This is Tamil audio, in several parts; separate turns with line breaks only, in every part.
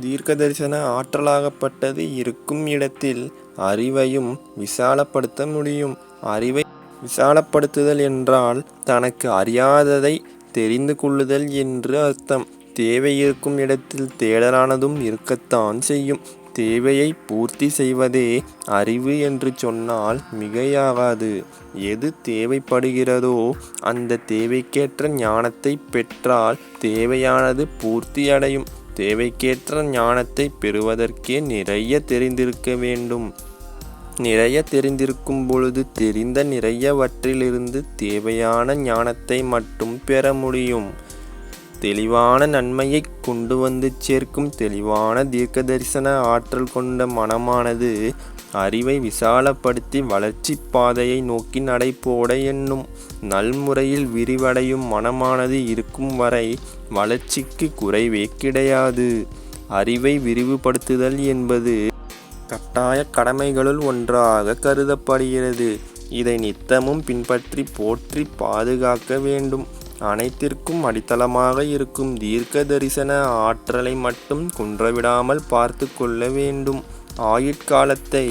தீர்க்க தரிசன ஆற்றலாகப்பட்டது இருக்கும் இடத்தில் அறிவையும் விசாலப்படுத்த முடியும். அறிவை விசாலப்படுத்துதல் என்றால் தனக்கு அறியாததை தெரிந்து கொள்ளுதல் என்று அர்த்தம். தேவை இருக்கும் இடத்தில் தேடலானதும் இருக்கத்தான் செய்யும். தேவையை பூர்த்தி செய்வதே அறிவு என்று சொன்னால் மிகையாகாது. எது தேவைப்படுகிறதோ அந்த தேவைக்கேற்ற ஞானத்தை பெற்றால் தேவையானது பூர்த்தியடையும். தேவைக்கேற்ற ஞானத்தை பெறுவதற்கே நிறைய தெரிந்திருக்க வேண்டும். நிறைய தெரிந்திருக்கும் பொழுது தெரிந்த நிறையவற்றிலிருந்து தேவையான ஞானத்தை மட்டும் பெற முடியும். தெளிவான நன்மையை கொண்டு வந்து சேர்க்கும் தெளிவான தீர்க்க தரிசன ஆற்றல் கொண்ட மனமானது அறிவை விசாலப்படுத்தி வளர்ச்சி பாதையை நோக்கி நடைபோட என்னும் நல்முறையில் விரிவடையும் மனமானது இருக்கும் வரை வளர்ச்சிக்கு குறைவே கிடையாது. அறிவை விரிவுபடுத்துதல் என்பது கட்டாய கடமைகளுள் ஒன்றாக கருதப்படுகிறது. இதை நித்தமும் பின்பற்றி போற்றி பாதுகாக்க வேண்டும். அனைத்திற்கும் அடித்தளமாக இருக்கும் தீர்க்க தரிசன ஆற்றலை மட்டும் குன்றவிடாமல் பார்த்து கொள்ள வேண்டும். ஆயுட்காலத்தை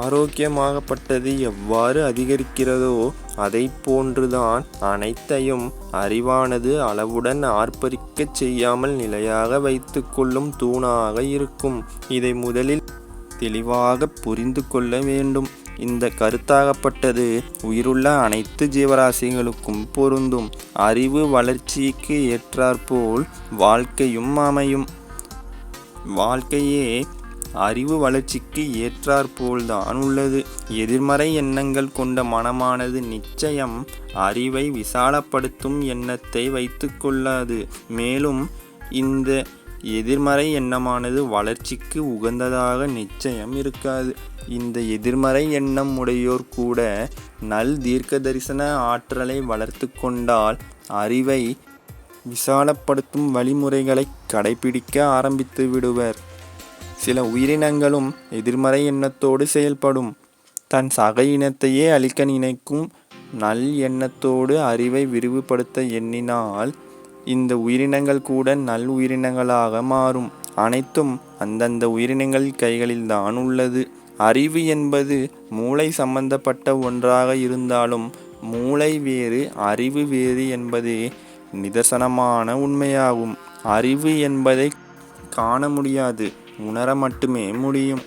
ஆரோக்கியமாகப்பட்டது எவ்வாறு அதிகரிக்கிறதோ அதை போன்றுதான் அனைத்தையும் அறிவானது அளவுடன் ஆர்ப்பரிக்கச் செய்யாமல் நிலையாக வைத்து கொள்ளும் தூணாக இருக்கும். இதை முதலில் தெளிவாக புரிந்து கொள்ள வேண்டும். இந்த கருத்தாகப்பட்டது உயிருள்ள அனைத்து ஜீவராசிகளுக்கும் பொருந்தும். அறிவு வளர்ச்சிக்கு ஏற்றாற்போல் வாழ்க்கையும் அமையும். வாழ்க்கையே அறிவு வளர்ச்சிக்கு ஏற்றாற்போல்தான் உள்ளது. எதிர்மறை எண்ணங்கள் கொண்ட மனமானது நிச்சயம் அறிவை விசாலப்படுத்தும் எண்ணத்தை வைத்து கொள்ளாது. மேலும் இந்த எதிர்மறை எண்ணமானது வளர்ச்சிக்கு உகந்ததாக நிச்சயம் இருக்காது. இந்த எதிர்மறை எண்ணம் உடையோர் கூட நல் தீர்க்க தரிசன ஆற்றலை வளர்த்து கொண்டால் அறிவை விசாலப்படுத்தும் வழிமுறைகளை கடைபிடிக்க ஆரம்பித்து விடுவர். சில உயிரினங்களும் எதிர்மறை எண்ணத்தோடு செயல்படும். தன் சக இனத்தையே அழிக்க நினைக்கும் நல் எண்ணத்தோடு அறிவை விரிவுபடுத்த எண்ணினால் இந்த உயிரினங்கள் கூட நல் உயிரினங்களாக மாறும். அனைத்தும் அந்தந்த உயிரினங்கள் கைகளில்தான் உள்ளது. அறிவு என்பது மூளை சம்பந்தப்பட்ட ஒன்றாக இருந்தாலும் மூளை வேறு அறிவு வேறு என்பதே நிதர்சனமான உண்மையாகும். அறிவு என்பதை காண முடியாது உணர மட்டுமே முடியும்.